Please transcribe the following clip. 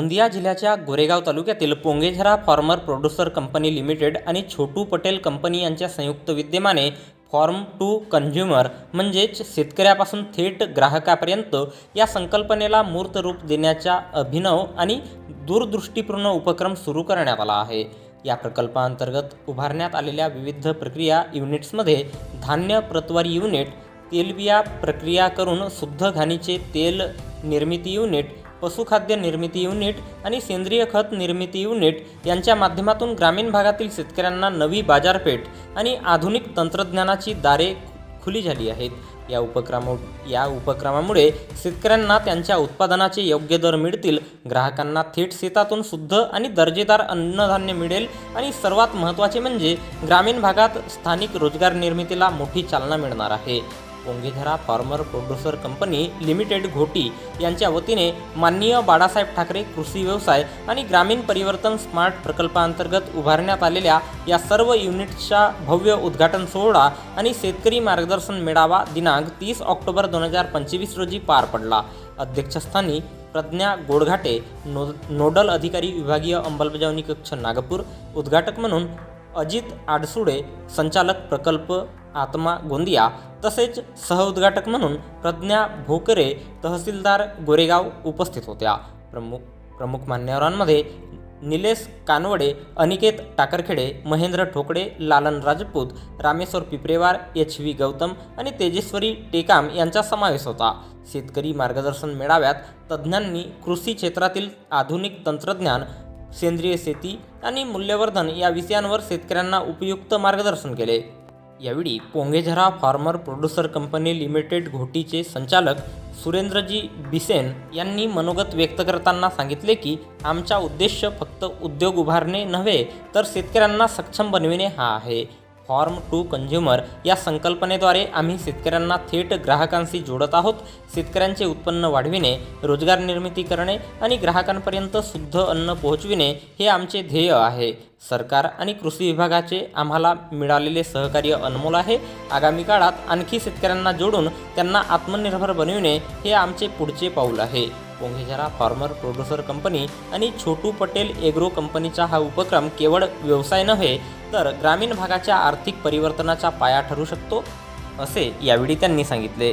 गोंदिया जिल्ह्याच्या गोरेगाव तालुक्यातील Pongezara farmer producer company limited आणि छोटू पटेल कंपनी यांच्या संयुक्त विद्यमाने फॉर्म टू कन्झ्युमर म्हणजेच शेतकऱ्यापासून थेट ग्राहकापर्यंत या संकल्पनेला मूर्त रूप देण्याचा अभिनव आणि दूरदृष्टीपूर्ण उपक्रम सुरू करण्यात आला आहे. या प्रकल्पाअंतर्गत उभारण्यात आलेल्या विविध प्रक्रिया युनिट्समध्ये धान्य प्रतवारी युनिट तेलबिया प्रक्रिया करून शुद्ध घाणीचे तेल निर्मिती युनिट पशुखाद्य निर्मिती युनिट आणि सेंद्रिय खत निर्मिती युनिट यांच्या माध्यमातून ग्रामीण भागातील शेतकऱ्यांना नवी बाजारपेठ आणि आधुनिक तंत्रज्ञानाची दारे खुली झाली आहेत. या उपक्रमा या उपक्रमामुळे शेतकऱ्यांना त्यांच्या उत्पादनाचे योग्य दर मिळतील ग्राहकांना थेट शेतातून शुद्ध आणि दर्जेदार अन्नधान्य मिळेल आणि सर्वात महत्त्वाचे म्हणजे ग्रामीण भागात स्थानिक रोजगार निर्मितीला मोठी चालना मिळणार आहे. Pongezara farmer producer company limited Ghoti यांच्या वतीने माननीय बाळासाहेब ठाकरे कृषी व्यवसाय आणि ग्रामीण परिवर्तन स्मार्ट प्रकल्पांतर्गत उभारण्यात आलेल्या या सर्व युनिट्सचा भव्य उद्घाटन सोहळा आणि शेतकरी मार्गदर्शन मेळावा दिनांक तीस ऑक्टोबर दोन हजार पंचवीस रोजी पार पडला. अध्यक्षस्थानी प्रज्ञा गोडघाटे नो नोडल अधिकारी विभागीय अंमलबजावणी कक्ष नागपूर उद्घाटक म्हणून अजित आडसुडे संचालक प्रकल्प आत्मा गोंदिया तसेच सहउद्घाटक म्हणून प्रज्ञा भोकरे तहसीलदार गोरेगाव उपस्थित होत्या. प्रमुख प्रमुख मान्यवरांमध्ये निलेश कानवडे अनिकेत टाकरखेडे महेंद्र ठोकडे लालन राजपूत रामेश्वर पिपरेवार एच व्ही गौतम आणि तेजेश्वरी टेकाम यांचा समावेश होता. शेतकरी मार्गदर्शन मेळाव्यात तज्ज्ञांनी कृषी क्षेत्रातील आधुनिक तंत्रज्ञान सेंद्रिय शेती आणि मूल्यवर्धन या विषयांवर शेतकऱ्यांना उपयुक्त मार्गदर्शन केले. यावेळी Pongezara farmer producer company limited घोटीचे संचालक सुरेंद्रजी बिसेन यांनी मनोगत व्यक्त करताना सांगितले की आमचा उद्देश फक्त उद्योग उभारणे नव्हे तर शेतकऱ्यांना सक्षम बनविणे हा आहे. फॉर्म टू कन्झ्युमर या संकल्पनेद्वारे आम्ही शेतकऱ्यांना थेट ग्राहकांशी जोडत आहोत. शेतकऱ्यांचे उत्पन्न वाढविणे रोजगार निर्मिती करणे आणि ग्राहकांपर्यंत शुद्ध अन्न पोहोचविणे हे आमचे ध्येय आहे. सरकार आणि कृषी विभागाचे आम्हाला मिळालेले सहकार्य अनमोल आहे. आगामी काळात आणखी शेतकऱ्यांना जोडून त्यांना आत्मनिर्भर बनविणे हे आमचे पुढचे पाऊल आहे. पोंगेझरा फार्मर प्रोड्युसर कंपनी आणि छोटू पटेल एग्रो कंपनीचा हा उपक्रम केवळ व्यवसाय नव्हे तर ग्रामीण भागाच्या आर्थिक परिवर्तनाचा पाया ठरू शकतो असे यावेळी त्यांनी सांगितले.